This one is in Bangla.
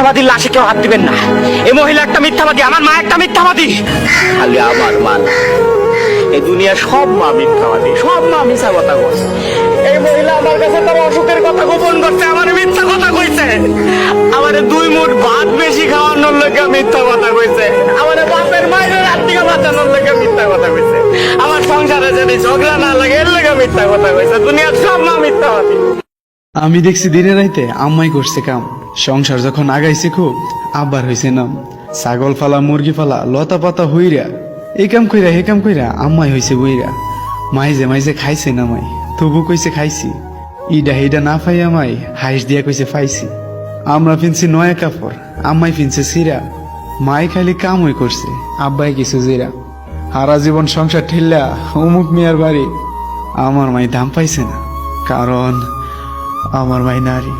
মিথ্যাবাদীর লাশে কেউ হাত দিবেন না। এই মহিলা একটা মিথ্যাবাদী, আমার মা একটা মিথ্যাবাদী। খালি আমার মা এই দুনিয়া সব মা মিথ্যাবাদী, সব মা মিথ্যা কথা বলছে এই মহিলা আমার কাছে তার অসুখের কথা গোপন করছে, আমার মিথ্যা কথা কইছে। আমার দুই মুঠ ভাত বেশি খাওয়ানোর লোকে মিথ্যা কথা কইছে। আমার বাপের মায়ের থেকে বাঁচানোর লোকে মিথ্যা কথা কইছে। আমার সংসারে যদি ঝগড়া না লাগে, এর লোকে মিথ্যা কথা কইছে। দুনিয়ার সব মা মিথ্যাবাদী। আমি দেখছি দিনে রাইতে আম্মাই করছে কাম। সংসার যখন আগাইছে খুব আবার হইছে নাম। ছাগল ফালা, মুরগি ফালা, লতা পাতা হইরা। এই কাম কইরা হে কাম কইরা আম্মাই হইছে বইরা। মাইজে মাইজে খাইছে না মাই, তবু কইছে খাইছি। ইডা হিডা না পাই আমাই হাইস দিয়া কইছে ফাইছি। আমরা ফিনছি নয়া কাপড়, আম্মাই ফিনছে সিরা। মাই খালি কাম হই করছে, আব্বাই কিছু জিরা। হারা জীবন সংসার ঠেললা, অমুক মিয়ার বাড়ি। আমার মাই দাম পাইছে না, কারণ আমার মাই নারী।